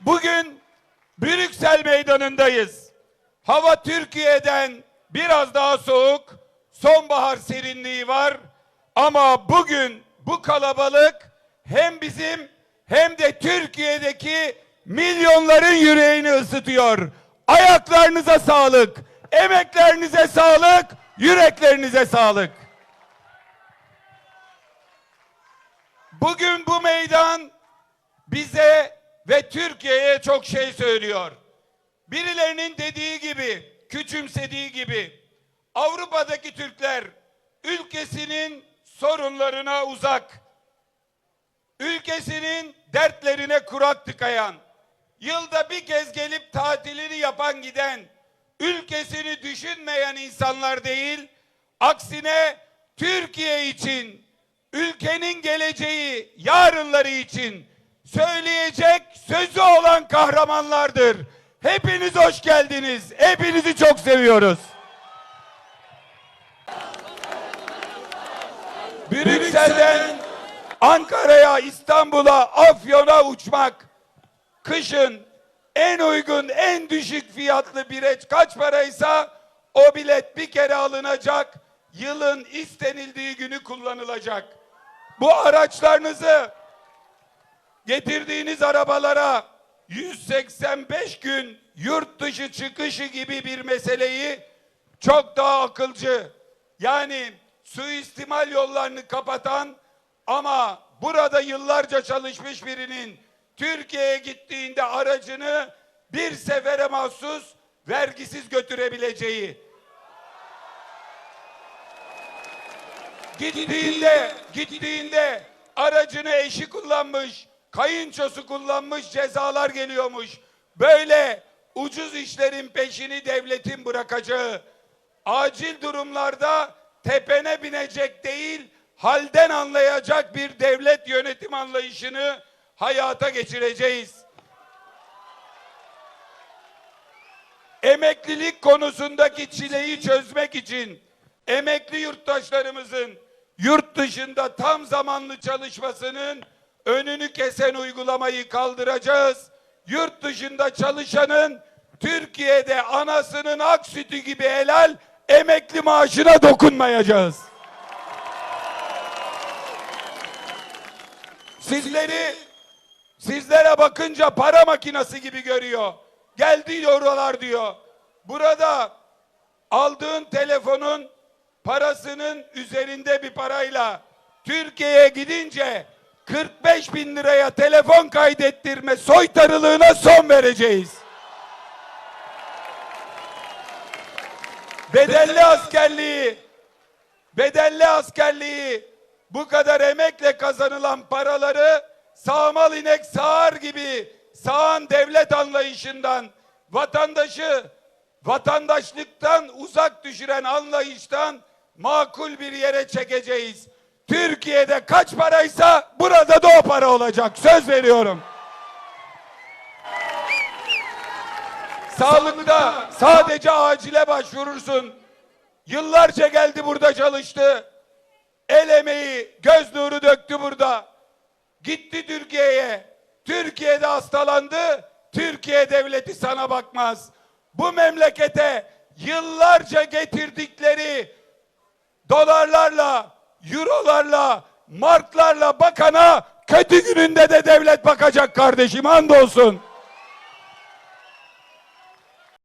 Bugün Brüksel meydanındayız. Hava Türkiye'den biraz daha soğuk. Sonbahar serinliği var. Ama bugün bu kalabalık hem bizim hem de Türkiye'deki milyonların yüreğini ısıtıyor. Ayaklarınıza sağlık, emeklerinize sağlık, yüreklerinize sağlık. Bugün bu meydan bize ve Türkiye'ye çok şey söylüyor. Birilerinin dediği gibi, küçümsediği gibi Avrupa'daki Türkler ülkesinin sorunlarına uzak, ülkesinin dertlerine kurak tıkayan, yılda bir kez gelip tatilini yapan giden, ülkesini düşünmeyen insanlar değil, aksine Türkiye için, ülkenin geleceği, yarınları için söyleyecek sözü olan kahramanlardır. Hepiniz hoş geldiniz. Hepinizi çok seviyoruz. Brüksel'den Ankara'ya, İstanbul'a, Afyon'a uçmak kışın en uygun, en düşük fiyatlı bilet kaç paraysa o bilet bir kere alınacak, yılın istenildiği günü kullanılacak. Bu araçlarınızı getirdiğiniz arabalara 185 gün yurt dışı çıkışı gibi bir meseleyi çok daha akılcı yani suistimal yollarını kapatan ama burada yıllarca çalışmış birinin Türkiye'ye gittiğinde aracını bir sefere mahsus vergisiz götürebileceği. Gittiğinde, gittiğinde aracını eşi kullanmış, kayınçosu kullanmış cezalar geliyormuş. Böyle ucuz işlerin peşini devletin bırakacağı, acil durumlarda tepene binecek değil, halden anlayacak bir devlet yönetim anlayışını hayata geçireceğiz. Emeklilik konusundaki çileyi çözmek için emekli yurttaşlarımızın yurt dışında tam zamanlı çalışmasının önünü kesen uygulamayı kaldıracağız. Yurt dışında çalışanın Türkiye'de anasının ak sütü gibi helal emekli maaşına dokunmayacağız. Sizleri sizlere bakınca para makinesi gibi görüyor. Geldi diyorlar diyor. Burada aldığın telefonun parasının üzerinde bir parayla Türkiye'ye gidince 45 bin liraya telefon kaydettirme soytarılığına son vereceğiz. Bedelli askerliği, bedelli askerliği bu kadar emekle kazanılan paraları sağmal inek sağar gibi sağan devlet anlayışından vatandaşı vatandaşlıktan uzak düşüren anlayıştan makul bir yere çekeceğiz. Türkiye'de kaç paraysa burada da o para olacak. Söz veriyorum. Sağlıkta sadece acile başvurursun. Yıllarca geldi burada çalıştı. El emeği, göz nuru döktü burada. Gitti Türkiye'ye. Türkiye'de hastalandı. Türkiye devleti sana bakmaz. Bu memlekete yıllarca getirdikleri dolarlarla, eurolarla, marklarla bakana kötü gününde de devlet bakacak kardeşim andolsun.